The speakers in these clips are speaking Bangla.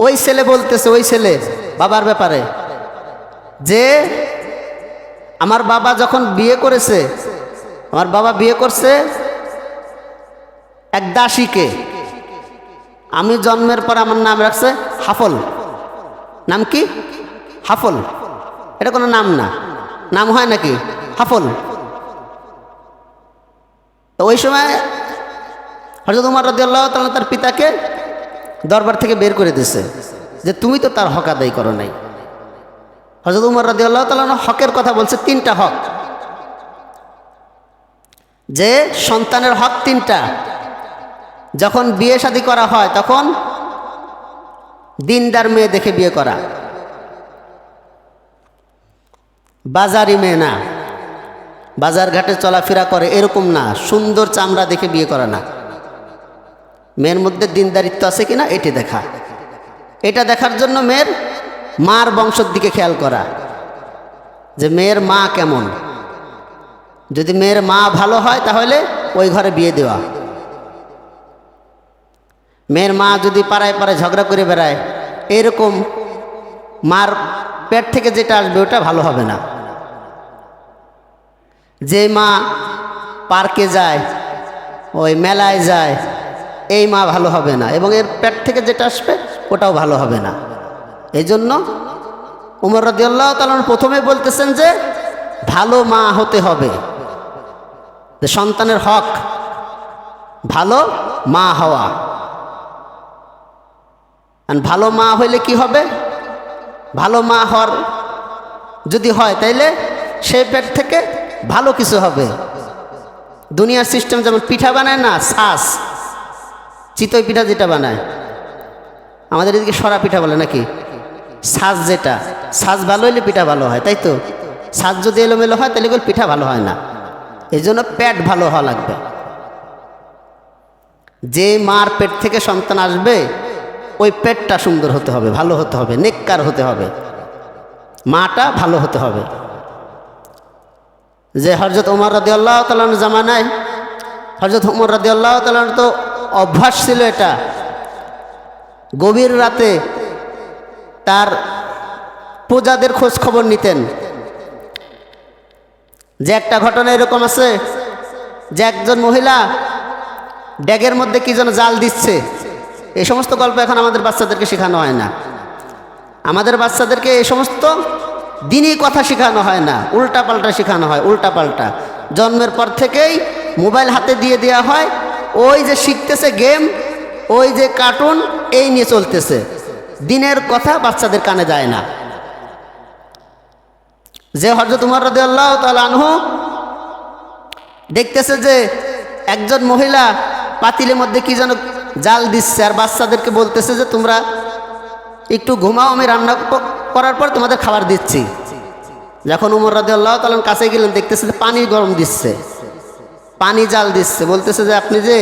ওই ছেলে বলতেছে, ওই ছেলে, বাবার ব্যাপারে। যে আমার বাবা যখন বিয়ে করেছে, আমার বাবা বিয়ে করছে এক দাসীকে। আমি জন্মের পর আমার নাম রাখছে হাফল। নাম কি? হাফল। এটা কোনো নাম না। নাম হয় নাকি? হাফল। তো ওই সময় হজরত উমার রদিয়াল্লাহ তার পিতাকে দরবার থেকে বের করে দিছে যে তুমি তো তার হক আদায় করো নাই। হজরত উমর রাজি আল্লাহ তালা হকের কথা বলছে, তিনটা হক। যে সন্তানের হক তিনটা। যখন বিয়ে শাদী করা হয় তখন দিনদার মেয়ে দেখে বিয়ে করা। বাজারি মেয়ে না। বাজার ঘাটে চলাফেরা করে এরকম না। সুন্দর চামড়া দেখে বিয়ে করা না। মেয়ের মধ্যে দিনদারিত্ব আছে কিনা এটি দেখা। এটা দেখার জন্য মেয়ের মার বংশের দিকে খেয়াল করা। যে মেয়ের মা কেমন? যদি মেয়ের মা ভালো হয় তাহলে ওই ঘরে বিয়ে দেওয়া। মেয়ের মা যদি পাড়ায় পাড়ায় ঝগড়া করে বেড়ায়, এরকম মার পেট থেকে যেটা আসবে ওটা ভালো হবে না। যে মা পার্কে যায়, ওই মেলায় যায় এই মা ভালো হবে না এবং এর পেট থেকে যেটা আসবে, ওটাও ভালো হবে না। এই জন্য উমর রদিয়াল্লাহ তালন প্রথমে বলতেছেন যে, ভালো মা হতে হবে। যে সন্তানের হক, ভালো মা হওয়া। ভালো মা হইলে কি হবে? ভালো মা হওয়ার যদি হয়, তাইলে সেই পেট থেকে ভালো কিছু হবে। দুনিয়ার সিস্টেম যেমন পিঠা বানায় না শ্বাস চিতই পিঠা যেটা বানায়। আমাদের এদিকে সরা পিঠা বলে নাকি? সাজ যেটা। সাজ ভালো হইলে পিঠা ভালো হয়, তাই তো? সাজ যদি এলোমেলো হয়, তাহলে পিঠা ভালো হয় না। এই জন্য পেট ভালো হওয়া লাগবে। যে মার পেট থেকে সন্তান আসবে, ওই পেটটা সুন্দর হতে হবে, ভালো হতে হবে, নেককার হতে হবে। মাটা ভালো হতে হবে। যে হরজত উমর রাদি আল্লাহ তালার জামানায় হরজত উমর রাদি আল্লাহ তালার তো অভ্যাস ছিল এটা। গভীর রাতে তার প্রজাদের খোঁজ খবর নিতেন। যে একটা ঘটনা এরকম আছে, যে একজন মহিলা ড্যাগের মধ্যে কি যেন জাল দিচ্ছে। এই সমস্ত গল্প এখন আমাদের বাচ্চাদেরকে শেখানো হয় না। আমাদের বাচ্চাদেরকে এই সমস্ত দিনই কথা শেখানো হয় না উল্টা পাল্টা শেখানো হয় উল্টা পাল্টা জন্মের পর থেকেই মোবাইল হাতে দিয়ে দেওয়া হয় ওই যে শিখতেছে গেম, ওই যে কার্টুন, এই নিয়ে চলতেছে। দিনের কথা বাচ্চাদের কানে যায় না। যে হজরত উমর রদে আল্লাহ আনহু দেখতেছে যে একজন মহিলা পাতিলের মধ্যে কি যেন জাল দিচ্ছে, আর বাচ্চাদেরকে বলতেছে যে, তোমরা একটু ঘুমাও, আমি রান্না করার পর তোমাদের খাবার দিচ্ছি। যখন উমর রাদে আল্লাহ তালন কাছে গেলেন, দেখতেছে যে পানি গরম দিচ্ছে। পানি জাল দিচ্ছে। বলতেছে যে আপনি যে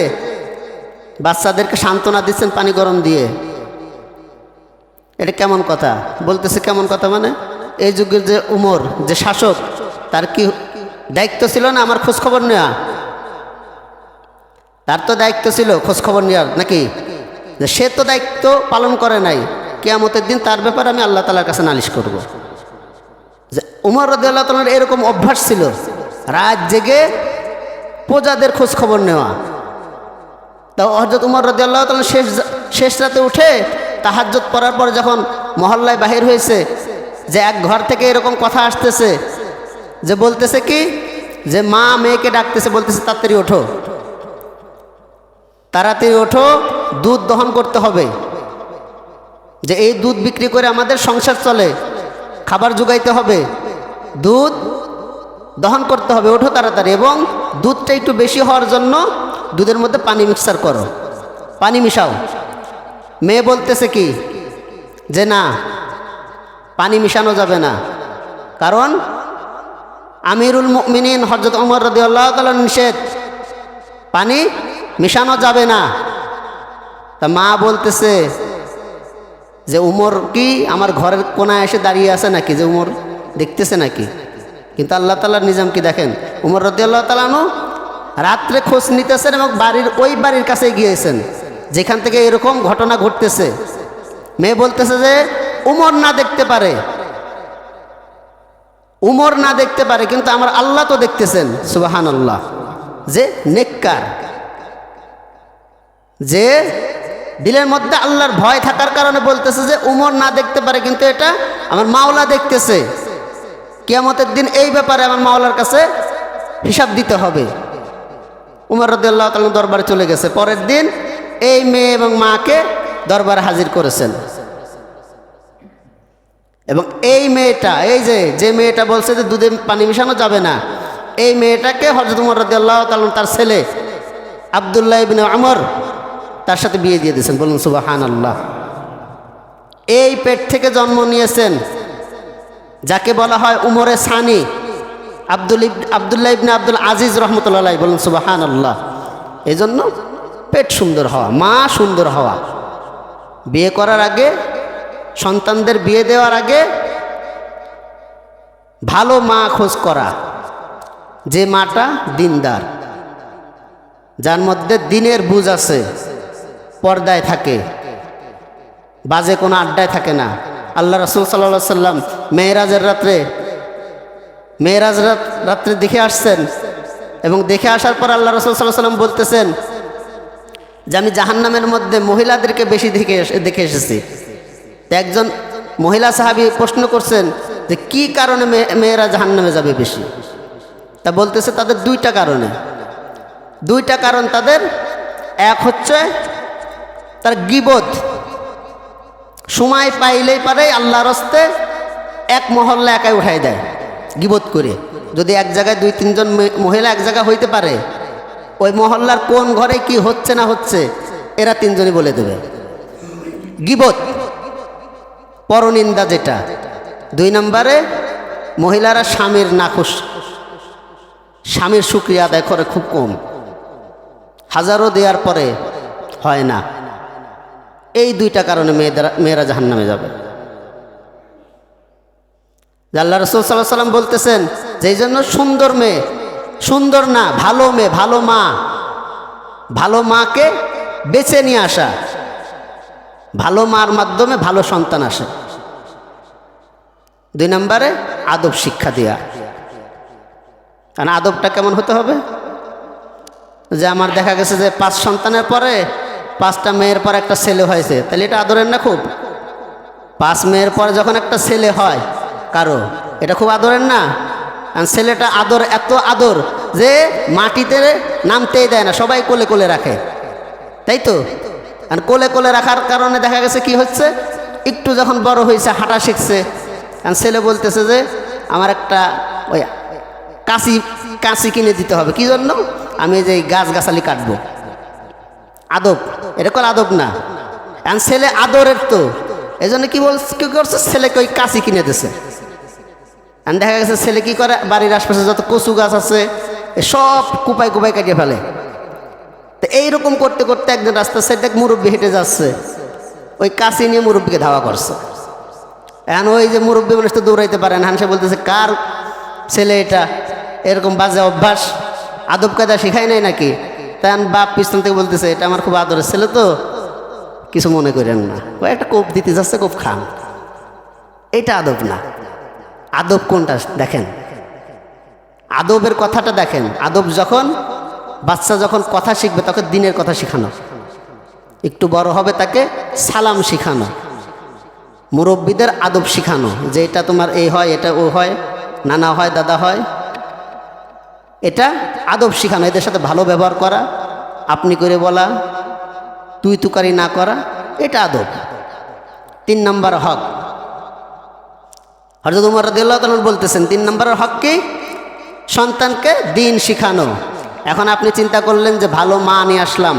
বাচ্চাদেরকে সান্ত্বনা দিচ্ছেন পানি গরম দিয়ে, এটা কেমন কথা? বলতেছে কেমন কথা মানে? এই যুগের যে উমর, যে শাসক, তার কি দায়িত্ব ছিল না আমার খোঁজখবর নেওয়া তার তো দায়িত্ব ছিল খোঁজখবর নেওয়ার নাকি? সে তো দায়িত্ব পালন করে নাই। কেয়ামতের দিন তার ব্যাপারে আমি আল্লাহ তালার কাছে নালিশ করব। যে উমর রদি আল্লাহ তালার এরকম অভ্যাস ছিল। রাত জেগে প্রজাদের খোঁজ খবর নেওয়া। তা হজরত উমর রদি আল্লাহ তালা শেষ শেষ রাতে উঠে তাহাজ্জত পড়ার পর যখন মহল্লায় বাহির হয়েছে, যে এক ঘর থেকে এরকম কথা আসতেছে, যে বলতেছে কি, যে মা মেয়েকে ডাকতেছে, বলতেছে তাড়াতাড়ি ওঠো। তাড়াতাড়ি ওঠো, দুধ দহন করতে হবে। যে এই দুধ বিক্রি করে আমাদের সংসার চলে, খাবার যোগাইতে হবে। দুধ দহন করতে হবে, ওঠো তাড়াতাড়ি এবং দুধটা একটু বেশি হওয়ার জন্য দুধের মধ্যে পানি মিক্সার করো। পানি মিশাও। মেয়ে বলতেছে কি, যে না, পানি মিশানো যাবে না। কারণ আমিরুল মিনিন হজরত অমর রদি আল্লাহ তালা নিষেধ, পানি মিশানো যাবে না। তা মা বলতেছে যে, উমর কি আমার ঘরের কোনায় এসে দাঁড়িয়ে আছে নাকি? যে, উমর দেখতেছে নাকি? কিন্তু আল্লাহ তালার নিজাম কি দেখেন? উমর রদি আল্লাহ তালানো রাত্রে খোঁজ নিতেছেন এবং বাড়ির ওই বাড়ির কাছে গিয়েছেন, যেখান থেকে এরকম ঘটনা ঘটতেছে। মেয়ে বলতেছে যে, উমর না দেখতে পারে। উমর না দেখতে পারে, কিন্তু আমার আল্লাহ তো দেখতেছেন সুবাহান আল্লাহ যে নেককার। যে দিলের মধ্যে আল্লাহর ভয় থাকার কারণে বলতেছে যে, উমর না দেখতে পারে, কিন্তু এটা আমার মাওলা দেখতেছে। কিয়ামতের দিন এই ব্যাপারে আমার মাওলার কাছে হিসাব দিতে হবে। উমর রদুল্লাহ তাল দরবারে চলে গেছে। পরের দিন এই মেয়ে এবং মাকে দরবারে হাজির করেছেন। এবং এই মেয়েটা, এই যে যে মেয়েটা বলছে যে দুধে পানি মিশানো যাবে না, এই মেয়েটাকে হজরত উমর রদুল্লাহ তালন তার ছেলে আবদুল্লাহ ইবিন আমর তার সাথে বিয়ে দিয়ে দিয়েছেন। বলুন সুবাহান আল্লাহ এই পেট থেকে জন্ম নিয়েছেন। যাকে বলা হয় উমরে সানি। আব্দুল আবদুল্লাহ ইবনে আব্দুল আজিজ রহমতুল্লাহ বলুন সুবাহান আল্লাহ এই জন্য পেট সুন্দর হওয়া, মা সুন্দর হওয়া। বিয়ে করার আগে, সন্তানদের বিয়ে দেওয়ার আগে ভালো মা খোঁজ করা। যে মাটা দিনদার, যার মধ্যে দিনের বুঝ আছে, পর্দায় থাকে, বাজে কোনো আড্ডায় থাকে না। আল্লাহ রসুল সাল্লা সাল্লাম মেয়েরাজের রাত্রে মেয়েরাজ রাত- রাত্রে দেখে আসছেন এবং দেখে আসার পর আল্লাহ রসুল সাল্লাহ সাল্লাম বলতেছেন যে আমি জাহান্নামের মধ্যে মহিলাদেরকে বেশি দেখে দেখে এসেছি। একজন মহিলা সাহাবি প্রশ্ন করছেন যে কি কারণে মেয়ে- মেয়েরা জাহান্নামে যাবে বেশি? তা বলতেছে তাদের দুইটা কারণে। দুইটা কারণ তাদের, এক হচ্ছে তার গিবোধ সময় পাইলেই পারে আল্লাহর হস্তে এক মহল্লা একাই উঠাই দেয় গিবোধ করে। যদি এক জায়গায় দুই, তিনজন মহিলা এক জায়গায় হইতে পারে, ওই মহল্লার কোন ঘরে কি হচ্ছে না হচ্ছে, এরা তিনজনই বলে দেবে। গিবোধ পরনিন্দা যেটা। দুই নম্বরে, মহিলারা স্বামীর নাখুশ। স্বামীর সুক্রিয়া আদায় করে খুব কম। হাজারো দেওয়ার পরে হয় না। এই দুইটা কারণে মেয়েদের, মেয়েরা জাহান নামে যাবে আল্লাহ রসুল সাল্লাহ সাল্লাম বলতেছেন যে এই জন্য সুন্দর মেয়ে, সুন্দর না, ভালো মেয়ে, ভালো মা, ভালো মাকে বেছে নিয়ে আসা, ভালো মার মাধ্যমে ভালো সন্তান আসে। দুই নম্বরে, আদব শিক্ষা দেওয়া কারণ আদবটা কেমন হতে হবে? যে আমার দেখা গেছে যে পাঁচ সন্তানের পরে পাঁচটা মেয়ের পর একটা ছেলে হয়েছে। তাহলে এটা আদরের না খুব? পাঁচ মেয়ের পরে যখন একটা ছেলে হয়, কারও? এটা খুব আদরের না? আর ছেলেটা আদর, এত আদর যে মাটিতে নামতেই দেয় না, সবাই কোলে কোলে রাখে। তাই তো? আর কোলে কোলে রাখার কারণে দেখা গেছে কি হচ্ছে? একটু যখন বড় হয়েছে, হাঁটা শিখছে। আর ছেলে বলতেছে যে, আমার একটা ওই কাঁচি কাঁচি কিনে দিতে হবে। কি জন্য? আমি যে গাছ গাছালি কাটবো। আদব। এটা আদব না। এখন ছেলে আদরের তো। এই জন্য কি বল কি করছে? ছেলেকে ওই কাশি কিনে দিছে। আর দেখা গেছে ছেলে কি করে? বাড়ির আশপাশে যত কচু গাছ আছে সব কুপাই কুপাই কাটিয়ে ফেলে। তো এইরকম করতে করতে একদিন রাস্তা সাইডে এক মুরব্বী হেঁটে যাচ্ছে। ওই কাশি নিয়ে মুরব্বীকে ধাওয়া করছে। এখন ওই যে মুরব্বী মানুষ তো দৌড়াইতে পারে না। সে বলতেছে, কার ছেলে এটা? এরকম বাজে অভ্যাস। আদব কায়দা শেখায় নাই নাকি? তাই বাপ পিছন থেকে বলতেছে, এটা আমার খুব আদরের ছেলে তো। কিছু মনে করেন না। ও একটা কোপ দিতে যাচ্ছে, কোপ খান। এটা আদব না। আদব কোনটা দেখেন? আদবের কথাটা দেখেন। আদব যখন বাচ্চা যখন কথা শিখবে, তখন দিনের কথা শেখানো। একটু বড় হবে তাকে সালাম শেখানো। মুরব্বীদের আদব শিখানো যে, এটা তোমার এই হয়, এটা ও হয়, নানা হয়, দাদা হয়। এটা আদব শিখানো, এদের সাথে ভালো ব্যবহার করা, আপনি করে বলা, তুই তুকারি না করা, এটা আদব। তিন নম্বর হক। হরজত উমর রদিল্লাহ বলতেছেন, তিন নম্বরের হক কি? সন্তানকে দিন শিখানো। এখন আপনি চিন্তা করলেন যে ভালো মা নিয়ে আসলাম।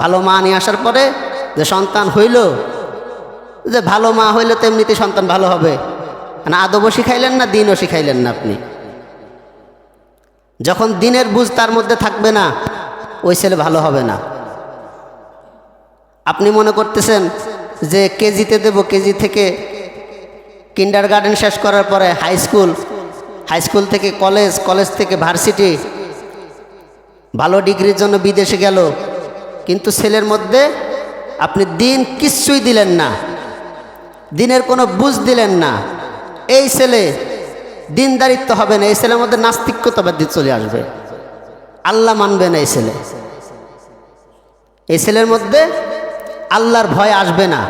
ভালো মা নিয়ে আসার পরে যে সন্তান হইল, যে ভালো মা হইলে তো এমনিতে সন্তান ভালো হবে। না আদবও শিখাইলেন না, দিনও শিখাইলেন না আপনি। যখন দিনের বুঝ তার মধ্যে থাকবে না, ওই ছেলে ভালো হবে না। আপনি মনে করতেছেন যে কেজিতে দেব, কেজি থেকে কিন্ডার গার্ডেন শেষ করার পরে হাই স্কুল হাই স্কুল থেকে কলেজ কলেজ থেকে ভার্সিটি, ভালো ডিগ্রির জন্য বিদেশে গেল, কিন্তু ছেলের মধ্যে আপনি দিন কিচ্ছুই দিলেন না, দিনের কোনো বুঝ দিলেন না। এই ছেলে দিনদারিত্ব হবে না, এই ছেলের মধ্যে নাস্তিক্যতাবাদ চলে আসবে। আল্লাহ মানবে না এই ছেলে। এই ছেলের মধ্যে আল্লাহর ভয় আসবে না,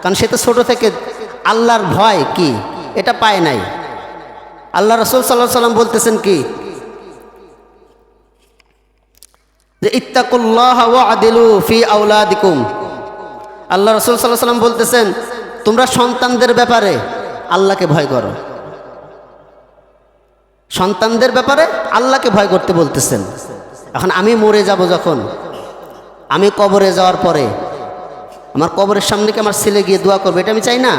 কারণ সে তো ছোটো থেকে আল্লাহর ভয় কি? এটা পায় নাই। আল্লাহ রসুল সাল্লাহ সাল্লাম বলতেছেন কি? যে ইত্তাকুল্লাহ আদিলু ফি আউলা আউলাদিকুম আল্লাহ রসুল সাল্লাহ সাল্লাম বলতেছেন, তোমরা সন্তানদের ব্যাপারে আল্লাহকে ভয় করো। সন্তানদের ব্যাপারে আল্লাহকে ভয় করতে বলতেছেন। এখন আমি মরে যাব যখন, আমি কবরে যাওয়ার পরে, আমার কবরের সামনে কি আমার ছেলে গিয়ে দোয়া করবে এটা আমি চাই না?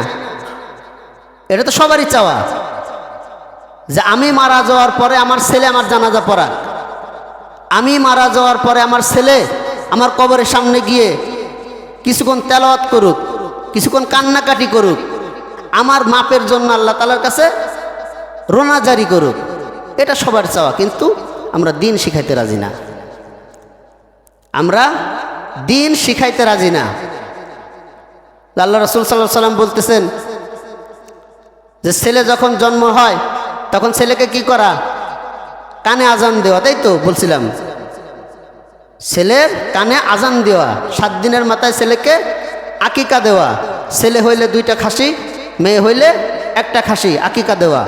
এটা তো সবারই চাওয়া। যে আমি মারা যাওয়ার পরে আমার ছেলে আমার জানাজা পড়াক। আমি মারা যাওয়ার পরে আমার ছেলে আমার কবরের সামনে গিয়ে কিছুক্ষণ তেলাওয়াত করুক, কিছুক্ষণ কান্নাকাটি করুক, আমার মাপের জন্য আল্লাহ তালার কাছে রোনা জারি করুক। এটা সবার চাওয়া, কিন্তু আমরা দিন শিখাইতে রাজি না। আমরা দিন শিখাইতে রাজি না। আল্লাহ রসুল সাল্লাহ সাল্লাম বলতেছেন যে, ছেলে যখন জন্ম হয়, তখন ছেলেকে কি করা? কানে আজান দেওয়া, তাই তো বলছিলাম। ছেলের কানে আজান দেওয়া, সাত দিনের মাথায় ছেলেকে আকিকা দেওয়া। ছেলে হইলে দুইটা খাসি, মেয়ে হইলে একটা খাসি, আকিকা দেওয়া।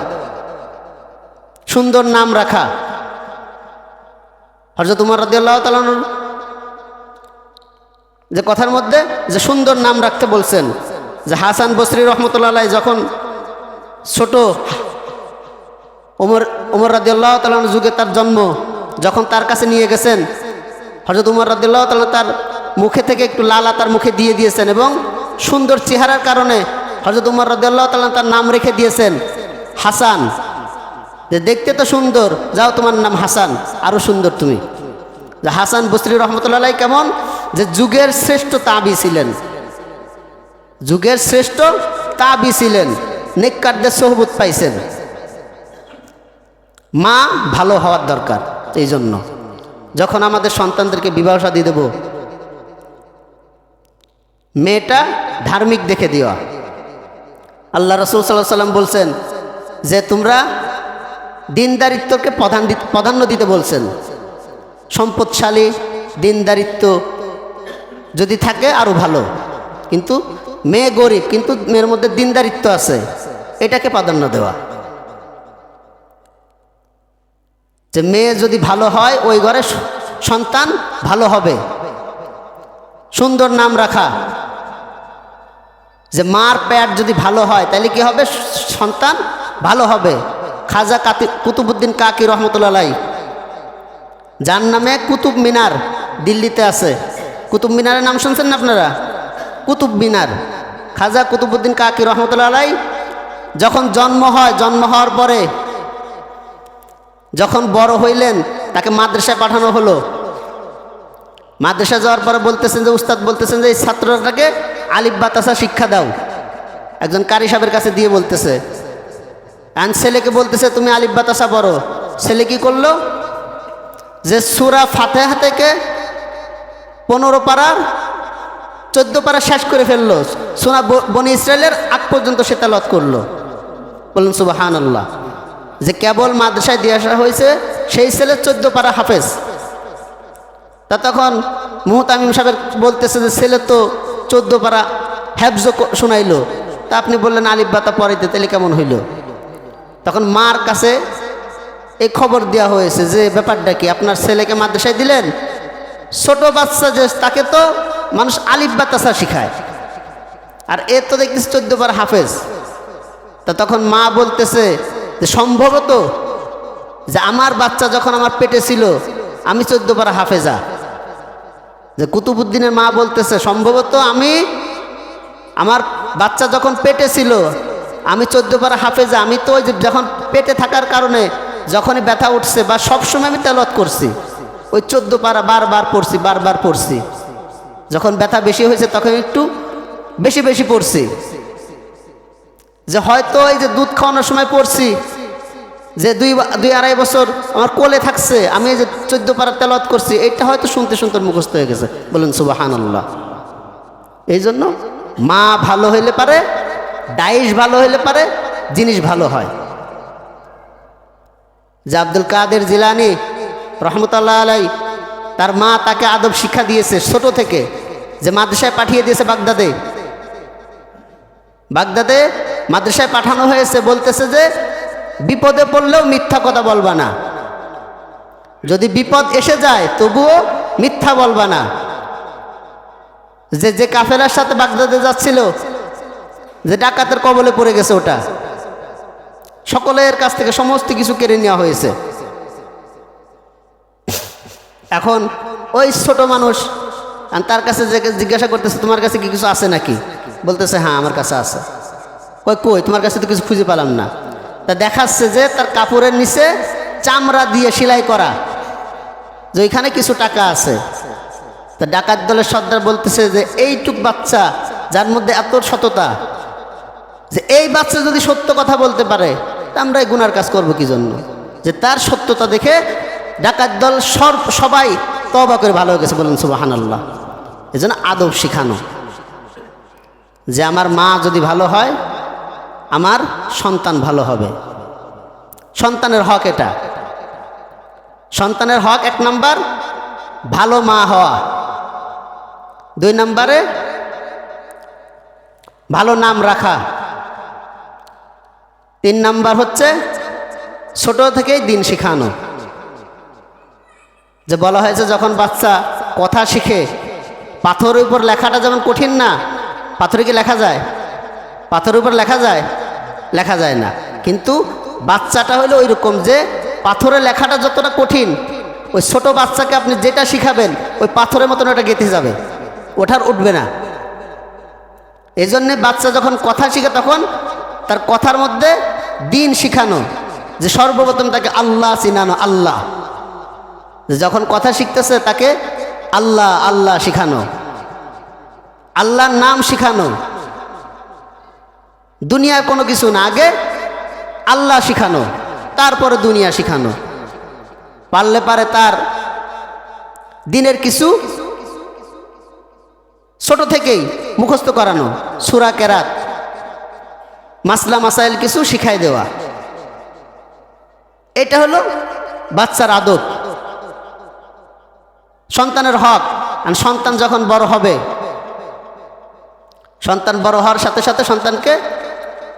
সুন্দর নাম রাখা। হরজত উমর রাদিয়াল্লাহ যে কথার মধ্যে যে সুন্দর নাম রাখতে বলছেন, যে হাসান বসরি রহমতুল্লাহ যখন ছোট ওমর ওমর রাদিয়াল্লাহ তালান যুগে তার জন্ম, যখন তার কাছে নিয়ে গেছেন হজরত উমর রাদিয়াল্লাহ তালা তার মুখে থেকে একটু লালা তার মুখে দিয়ে দিয়েছেন এবং সুন্দর চেহারার কারণে হজরত উমর রাদিয়াল্লাহ তালা তার নাম রেখে দিয়েছেন, হাসান। যে দেখতে তো সুন্দর, যাও তোমার নাম হাসান আরও সুন্দর তুমি। যে হাসান বসরি রহমতুল্লাহ কেমন? যে যুগের শ্রেষ্ঠ তাবি ছিলেন। যুগের শ্রেষ্ঠ তাবি ছিলেন, নেককারদের সহবত পাইছেন। মা ভালো হওয়ার দরকার, এই জন্য। যখন আমাদের সন্তানদেরকে বিবাহ সাদী দেব, মেয়েটা ধার্মিক দেখে দেওয়া আল্লাহ রসুল সাল্লাহ সাল্লাম বলছেন, যে তোমরা দিনদারিত্বকে প্রধান প্রাধান্য দিতে বলছেন। সম্পদশালী দিনদারিত্ব যদি থাকে আরও ভালো। কিন্তু মেয়ে গরিব, কিন্তু মেয়ের মধ্যে দিনদারিত্ব আছে, এটাকে প্রাধান্য দেওয়া। যে মেয়ে যদি ভালো হয়, ওই ঘরে সন্তান ভালো হবে। সুন্দর নাম রাখা। যে মার প্যাট যদি ভালো হয় তাহলে কি হবে? সন্তান ভালো হবে। খাজা কাতি কুতুবুদ্দিন কাকি রহমতুল্লাহ যার নামে কুতুব মিনার দিল্লিতে আছে। কুতুব মিনারের নাম শুনছেন না আপনারা? কুতুব মিনার। খাজা কুতুবুদ্দিন কাকি রহমতুল্লাহ যখন জন্ম হয়, জন্ম হওয়ার পরে যখন বড় হইলেন, তাকে মাদ্রাসায় পাঠানো হলো। মাদ্রাসা যাওয়ার পরে বলতেছেন যে, উস্তাদ বলতেছেন যে, এই ছাত্রটাকে আলিফ বাতাসা শিক্ষা দাও। একজন কারি সাহেবের কাছে দিয়ে বলতেছে আর ছেলেকে বলতেছে, তুমি আলিফ বাতাসা পড়ো। ছেলে কি করল? যে সুরা ফাতেহা থেকে পনেরো পাড়ার চোদ্দ পাড়া শেষ করে ফেলল। সোনা বনি ইসরায়েলের আগ পর্যন্ত সে তালত করল। বলুন সুবাহান আল্লাহ যে কেবল মাদ্রাসায় দিয়ে আসা হয়েছে, সেই ছেলে চোদ্দ পাড়া হাফেজ। তা তখন মুহতামিম সাহেব বলতেছে যে, ছেলে তো চোদ্দ পাড়া হ্যাবজ শোনাইলো। তা আপনি বললেন, আলিফ বাতা পড়াইতে তাহলে কেমন হইল? তখন মার কাছে এই খবর দেওয়া হয়েছে যে ব্যাপারটা কি? আপনার ছেলেকে মাদ্রাসায় দিলেন? ছোট বাচ্চা যে, তাকে তো মানুষ আলিফ বাতাসা শিখায়। আর এ তো দেখতেছি চোদ্দ বার হাফেজ। তা তখন মা বলতেছে যে, সম্ভবত যে আমার বাচ্চা যখন আমার পেটে ছিল, আমি চোদ্দ বার হাফেজা। যে কুতুবুদ্দিনের মা বলতেছে, সম্ভবত আমি আমার বাচ্চা যখন পেটে ছিল আমি চোদ্দ বার হাফেজা, আমি তো ওই যে যখন পেটে থাকার কারণে যখনই ব্যথা উঠছে বা সবসময় আমি তেলত করছি, ওই চোদ্দ পারা বারবার পড়ছি বারবার পড়ছি। যখন ব্যথা বেশি হয়েছে তখন একটু বেশি বেশি পড়ছি। যে হয়তো এই যে দুধ খাওয়ানোর সময় পড়ছি, যে দুই দুই আড়াই বছর আমার কোলে থাকছে, আমি এই যে চোদ্দ পারা তেলত করছি এটা হয়তো শুনতে শুনতে মুখস্থ হয়ে গেছে। বলেন সুবাহান এই জন্য মা ভালো হইলে পারে ডাইশ ভালো হইলে পারে, জিনিস ভালো হয়। যে আব্দুল কাদের জিলানি রহমতুল্লাহ আলাই, তার মা তাকে আদব শিক্ষা দিয়েছে ছোট থেকে, যে মাদ্রাসায় পাঠিয়ে দিয়েছে বাগদাদে। বাগদাদে মাদ্রাসায় পাঠানো হয়েছে, বলতেছে যে বিপদে পড়লেও মিথ্যা কথা বলবা না। যদি বিপদ এসে যায়, তবুও মিথ্যা বলবা না। যে যে কাফেলার সাথে বাগদাদে যাচ্ছিল যে ডাকাতের কবলে পড়ে গেছে ওটা। সকলের কাছ থেকে সমস্ত কিছু কেড়ে নেওয়া হয়েছে। এখন ওই ছোট মানুষ তার কাছে জিজ্ঞাসা করতেছে, তোমার কাছে কি কিছু আছে নাকি? বলতেছে হ্যাঁ আমার কাছে আছে। কই কই, তোমার কাছে তো কিছু খুঁজে পেলাম না। তা দেখাচ্ছে যে তার কাপড়ের নিচে চামড়া দিয়ে সেলাই করা, যে ওইখানে কিছু টাকা আছে। তা ডাকাত দলের সর্দার বলতেছে যে, এইটুক বাচ্চা, যার মধ্যে এত সততা যে এই বাচ্চা যদি সত্য কথা বলতে পারে, তা আমরা এই গুনার কাজ করব কি জন্য? যে তার সত্যতা দেখে ডাকাত দল সর্ব সবাই তবা করে ভালো হয়ে গেছে বলুন সুবাহান আল্লাহ এই জন্য আদব শিখানো। যে আমার মা যদি ভালো হয়, আমার সন্তান ভালো হবে। সন্তানের হক এটা। সন্তানের হক এক নাম্বার, ভালো মা হওয়া। দুই নম্বরে, ভালো নাম রাখা। তিন নাম্বার হচ্ছে ছোট থেকেই দিন শেখানো। যে বলা হয়েছে যখন বাচ্চা কথা শিখে, পাথরের উপর লেখাটা যেমন কঠিন না, পাথরে কি লেখা যায়? পাথরের উপর লেখা যায়? লেখা যায় না। কিন্তু বাচ্চাটা হলো ওই রকম যে পাথরে লেখাটা যতটা কঠিন, ওই ছোট বাচ্চাকে আপনি যেটা শিখাবেন, ওই পাথরের মতন ওটা গেঁথে যাবে। ওঠার উঠবে না। এই জন্যে বাচ্চা যখন কথা শিখে তখন তার কথার মধ্যে দিন শিখানো, যে সর্বপ্রথম তাকে আল্লাহ চিনানো, আল্লাহ। যখন কথা শিখতেছে তাকে আল্লাহ আল্লাহ শিখানো। আল্লাহর নাম শিখানো। দুনিয়ার কোনো কিছু না, আগে আল্লাহ শিখানো, তারপরে দুনিয়া শিখানো। পারলে পারে তার দিনের কিছু ছোট থেকেই মুখস্থ করানো, সুরা কেরাত। মাসলা, মাসাইল কিছু শিখাই দেওয়া। এটা হলো বাচ্চার আদত সন্তানের হক, আর সন্তান যখন বড় হবে, সন্তান বড় হওয়ার সাথে সাথে সন্তানকে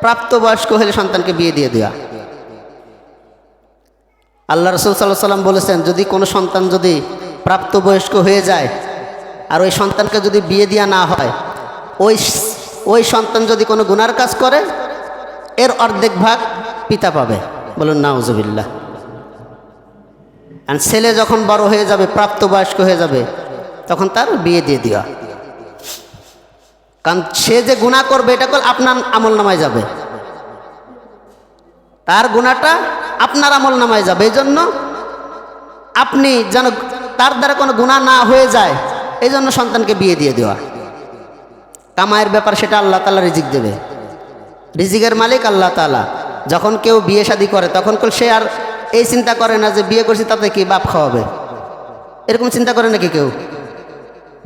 প্রাপ্তবয়স্ক হলে সন্তানকে বিয়ে দিয়ে দেওয়া। আল্লাহ রসুল সাল্লাহ সাল্লাম বলেছেন, যদি কোনো সন্তান যদি প্রাপ্তবয়স্ক হয়ে যায়, আর ওই সন্তানকে যদি বিয়ে দেওয়া না হয়, ওই ওই সন্তান যদি কোনো গুনার কাজ করে এর অর্ধেক ভাগ পিতা পাবে। বলুন নাউজবিল্লা আর ছেলে যখন বড় হয়ে যাবে, প্রাপ্তবয়স্ক হয়ে যাবে, তখন তার বিয়ে দিয়ে দেওয়া কারণ সে যে গুণা করবে, এটা কল আপনার আমল নামায় যাবে। তার গুণাটা আপনার আমল নামায় যাবে। এই জন্য আপনি যেন তার দ্বারা কোনো গুণা না হয়ে যায়, এই জন্য সন্তানকে বিয়ে দিয়ে দেওয়া। কামায়ের ব্যাপার সেটা আল্লাহ তালা রিজিক দেবে। রিজিকের মালিক আল্লাহ তালা যখন কেউ বিয়ে শাদি করে, তখন সে আর এই চিন্তা করে না যে বিয়ে করছি তাতে কি বাপ খাওয়াবে? এরকম চিন্তা করে নাকি কেউ?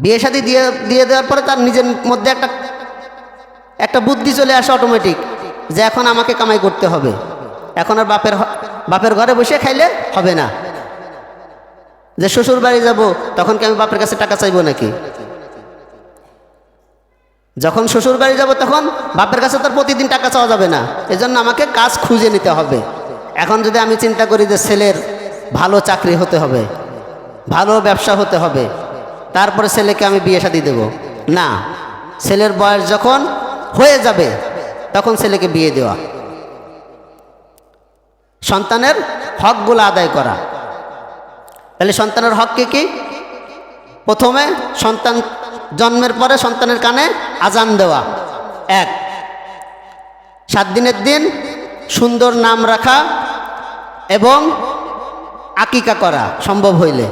বিয়ে শাদি দিয়ে দিয়ে দেওয়ার পরে তার নিজের মধ্যে একটা একটা বুদ্ধি চলে আসে অটোমেটিক যে এখন আমাকে কামাই করতে হবে। এখন আর বাপের বাপের ঘরে বসে খাইলে হবে না। যে শ্বশুর বাড়ি যাব, তখন কি আমি বাপের কাছে টাকা চাইব নাকি? যখন শ্বশুর বাড়ি যাব তখন বাপের কাছে তার প্রতিদিন টাকা চাওয়া যাবে না। এজন্য আমাকে কাজ খুঁজে নিতে হবে। এখন যদি আমি চিন্তা করি যে ছেলের ভালো চাকরি হতে হবে, ভালো ব্যবসা হতে হবে, তারপরে ছেলেকে আমি বিয়ে শাদি দেব। না, ছেলের বয়স যখন হয়ে যাবে, তখন ছেলেকে বিয়ে দেওয়া। সন্তানের হকগুলো আদায় করা। তাহলে সন্তানের হক কি? প্রথমে সন্তান জন্মের পরে সন্তানের কানে আজান দেওয়া। এক, সাত দিনের দিন সুন্দর নাম রাখা এবং আকিকা করা সম্ভব হইলে।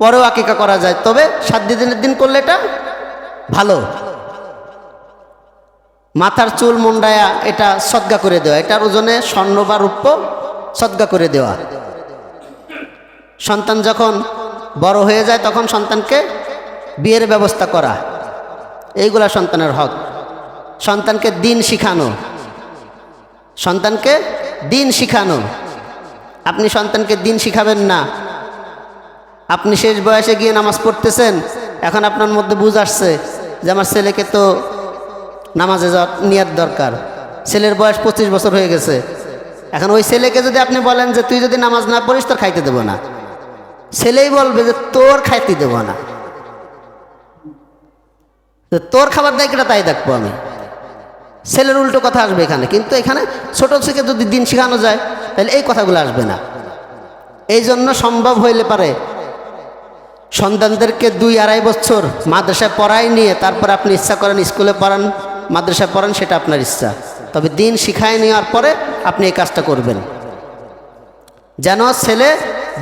পরেও আকিকা করা যায়, তবে সাত দিনের দিন করলে এটা ভালো। মাথার চুল মুন্ডায়া এটা সদ্গা করে দেওয়া, এটার ওজনে স্বর্ণ বা রূপ্য সদ্গা করে দেওয়া। সন্তান যখন বড় হয়ে যায়, তখন সন্তানকে বিয়ের ব্যবস্থা করা। এইগুলা সন্তানের হক। সন্তানকে দিন শিখানো। সন্তানকে দিন শিখানো। আপনি সন্তানকে দিন শিখাবেন না। আপনি শেষ বয়সে গিয়ে নামাজ পড়তেছেন, এখন আপনার মধ্যে বুঝ আসছে যে আমার ছেলেকে তো নামাজে নিয়ার দরকার। ছেলের বয়স পঁচিশ বছর হয়ে গেছে। এখন ওই ছেলেকে যদি আপনি বলেন যে, তুই যদি নামাজ না পড়িস, তোর খাইতে দেবো না। ছেলেই বলবে যে তোর খাইতে দেবো না। তোর খাবার দেয় তাই দেখব আমি। ছেলের উল্টো কথা আসবে এখানে, কিন্তু এখানে ছোট থেকে যদি দিন শেখানো যায়, তাহলে এই কথাগুলো আসবে না। এই জন্য সম্ভব হইলে পারে সন্তানদেরকে দুই আড়াই বছর মাদ্রাসায় পড়াই নিয়ে তারপর আপনি ইচ্ছা করেন স্কুলে পড়ান, মাদ্রাসায় পড়ান, সেটা আপনার ইচ্ছা। তবে দিন শিখায় নেওয়ার পরে আপনি এই কাজটা করবেন। যেন ছেলে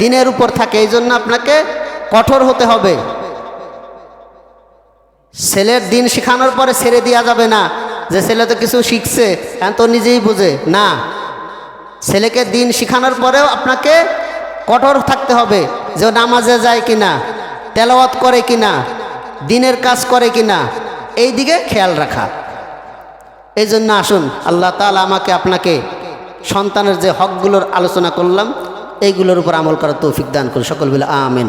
দিনের উপর থাকে, এই জন্য আপনাকে কঠোর হতে হবে। ছেলের দিন শেখানোর পরে ছেড়ে দেওয়া যাবে না, যে ছেলে তো কিছু শিখছে তো নিজেই বুঝে। না, ছেলেকে দিন শেখানোর পরেও আপনাকে কঠোর থাকতে হবে, যে নামাজে যায় কিনা, তেলাওয়াত করে কিনা, দিনের কাজ করে কিনা, এই দিকে খেয়াল রাখা। এই জন্য আসুন, আল্লাহ তালা আমাকে আপনাকে সন্তানের যে হকগুলোর আলোচনা করলাম এইগুলোর উপর আমল করার তৌফিক দান করুন। সকল বলে আমেন।